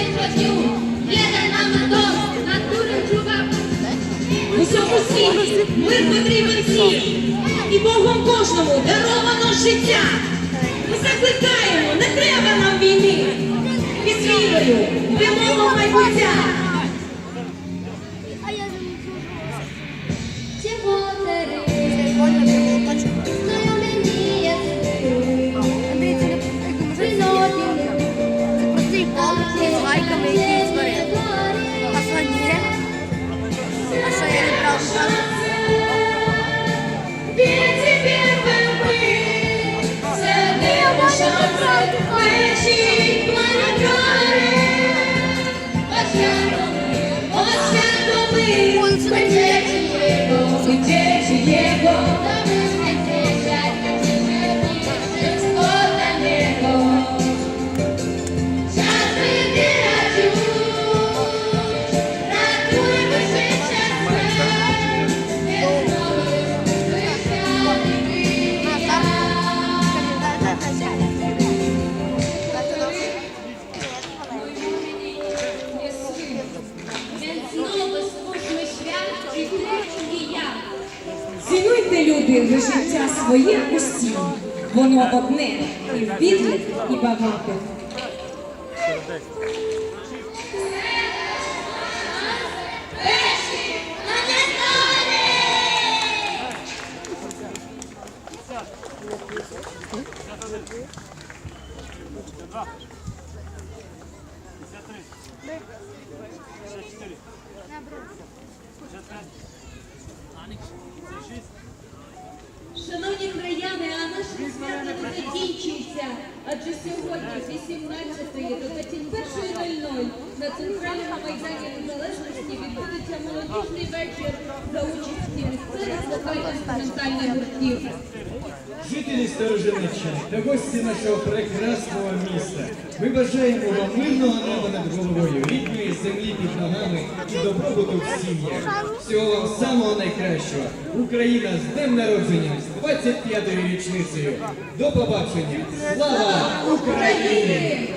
вогню, єден нам дом, над дурим чувак. Світі мир потрібен всім, і Богом кожному даровано життя. Ми закликаємо, не треба нам війни. І з вірою вимогу майбуття. Цінуйте, люди, ви життя своє усі. Воно одне і в бідних, і багатих. Шановні закінчується. Адже сьогодні з 18 до 21.00 на центральному майдані Незалежності відбудеться молодіжний вечір за участі місцевих локальних ментальних гуртів. Жителі Сторожинеччини та гості нашого прекрасного. Ми бажаємо вам мирного неба над головою, рідної землі під ногами і добробуту в сім'ях. Всього вам самого найкращого. Україна з днем народження, з 25-ю річницею. До побачення! Слава Україні!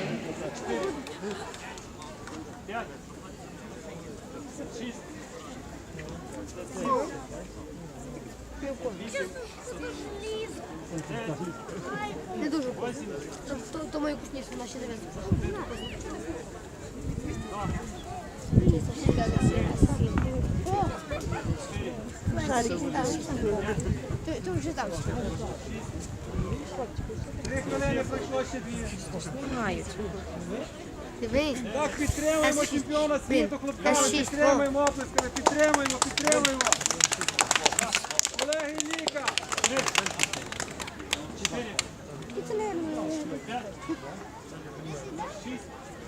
Не дуже вкусно. То, то, моє вкусніше, вона ще не Ти, вже там. Дві. Дивись. Так, підтримуємо чемпіона світу, хлопцями, підтримуємо оплесками, підтримуємо, підтримуємо. Колеги Ліка.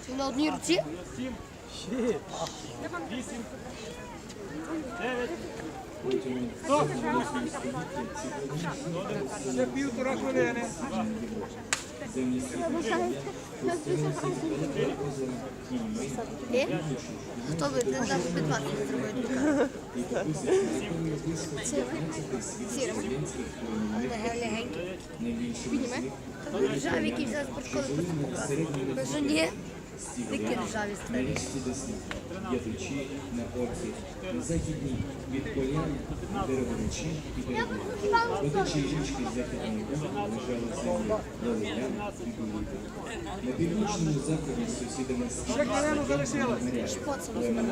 Ти на одній руці? Сім. Вісім. Дев'ять. Сто. Ще півтора хвилини. Ти? Хто ви? Ти зараз під вас. Сірим. Легенький. Підніме. Та ви ржаві, з школи. Кажу, ні. Такі ржаві старі. Нарешті десни, ядучи на орці, на західній від поляни, деревовичі і перебували. Водичі річки західної лежали землі Лолиян і Гуліти. На північному заході з сусідами розповідає,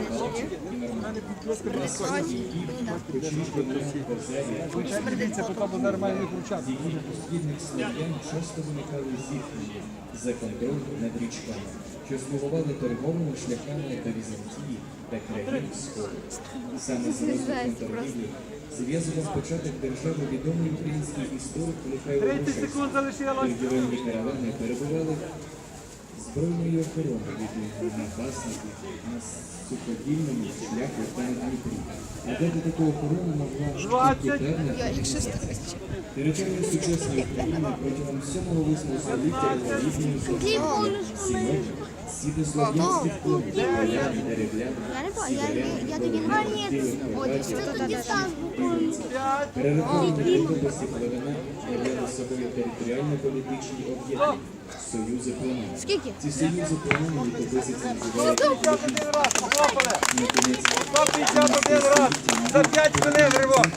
Галачик ні? і Норман. На сході Київ, кручати. з її східних слов'ян часто виникали зіткнення за контроль над річками, що слугували торговими шляхами до Візантії та країн Сходу. Саме з розвитком торгівлі зв'язував початок держави відомий український історик Михайло 30 Грушевський. секунд залишилось. Торгівельні каравани перебували збройною охороною від напасників на суходільному шляху та на Дніпрі. Надати таку охорону могла тільки певна Територія сучасної України протягом 7-8 століття була рівною зоною. Сьогодні світослов'янських племін, поляни, деревляни, Я не бачу, я, тоді гарні. я, я тоді не Перераховані області племена являли собою територіально-політичні об'єднання, союзи племен. Скільки? Ці союзи племен літописець називає 51 раз, похлопали. 151 раз. За 5 хвилин ривок.